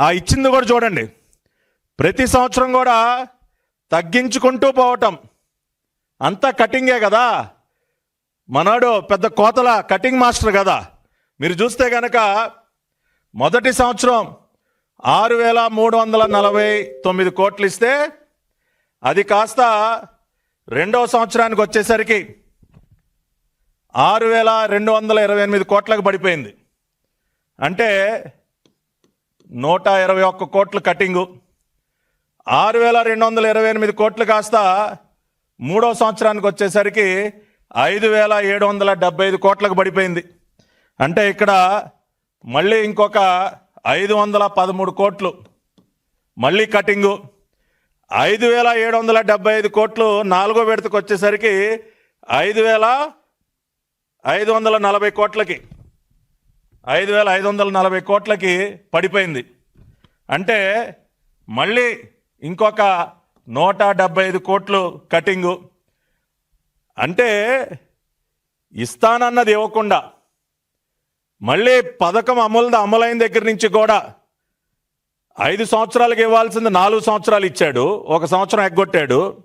ఆ ఇచ్చింది కూడా చూడండి. ప్రతి సంవత్సరం కూడా తగ్గించుకుంటూ పోవటం. అంతా కటింగే కదా. మనోడు పెద్ద కోతల కటింగ్ మాస్టర్ కదా. మీరు చూస్తే కనుక మొదటి సంవత్సరం ఆరు వేల మూడు వందల నలభై తొమ్మిది కోట్లు ఇస్తే అది కాస్త రెండవ సంవత్సరానికి వచ్చేసరికి ఆరు వేల రెండు వందల ఇరవై ఎనిమిది కోట్లకు పడిపోయింది. అంటే నూట ఇరవై ఒక్క కోట్లు కటింగు. ఆరు వేల రెండు వందల ఇరవై ఎనిమిది కోట్లు కాస్త మూడో సంవత్సరానికి వచ్చేసరికి ఐదు వేల ఏడు వందల డెబ్బై ఐదు కోట్లకు పడిపోయింది. అంటే ఇక్కడ మళ్ళీ ఇంకొక ఐదు వందల పదమూడు కోట్లు. మళ్ళీ కటింగు. ఐదు వేల ఏడు వందల డెబ్బై ఐదు కోట్లు నాలుగో విడతకు వచ్చేసరికి ఐదు వేల ఐదు వందల నలభై కోట్లకి. ఐదు వేల ఐదు వందల నలభై కోట్లకి పడిపోయింది. అంటే మళ్ళీ ఇంకొక నూట డెబ్బై ఐదు కోట్లు కటింగు. అంటే ఇస్తానన్నది ఇవ్వకుండా మళ్ళీ పథకం అమలుది అమలైన దగ్గర నుంచి కూడా ఐదు సంవత్సరాలకు ఇవ్వాల్సింది నాలుగు సంవత్సరాలు ఇచ్చాడు ఒక సంవత్సరం ఎగ్గొట్టాడు.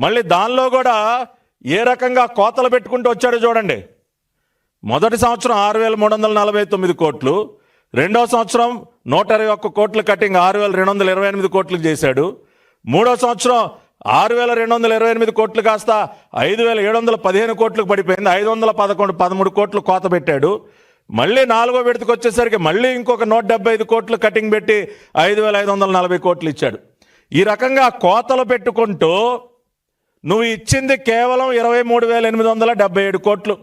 మళ్ళీ దానిలో కూడా ఏ రకంగా కోతలు పెట్టుకుంటూ వచ్చాడో చూడండి. మొదటి సంవత్సరం ఆరు వేల మూడు వందల నలభై తొమ్మిది కోట్లు రెండో సంవత్సరం నూట ఇరవై ఒక్క కోట్ల కటింగ్ ఆరు వేల రెండు వందల ఇరవై ఎనిమిది కోట్లు చేశాడు. మూడో సంవత్సరం ఆరు వేల రెండు వందల ఇరవై ఎనిమిది కోట్లు కాస్త ఐదు వేల ఏడు వందల పదిహేను కోట్లకు పడిపోయింది. ఐదు వందల పదకొండు పదమూడు కోట్లు కోత పెట్టాడు. మళ్ళీ నాలుగో విడతకు వచ్చేసరికి మళ్ళీ ఇంకొక నూట డెబ్బై ఐదు కోట్లు కటింగ్ పెట్టి ఐదు వేల ఐదు వందల నలభై కోట్లు ఇచ్చాడు. ఈ రకంగా కోతలు పెట్టుకుంటూ నువ్వు ఇచ్చింది కేవలం ఇరవై మూడు వేల ఎనిమిది వందల డెబ్బై ఏడు కోట్లు.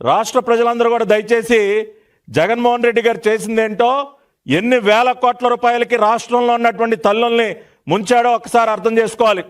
రాష్ట్ర ప్రజలందరూ కూడా దయచేసి జగన్మోహన్ రెడ్డి గారు చేసిందేంటో ఎన్ని వేల కోట్ల రూపాయలకి రాష్ట్రంలో ఉన్నటువంటి తల్లుల్ని ముంచాడో ఒకసారి అర్థం చేసుకోవాలి.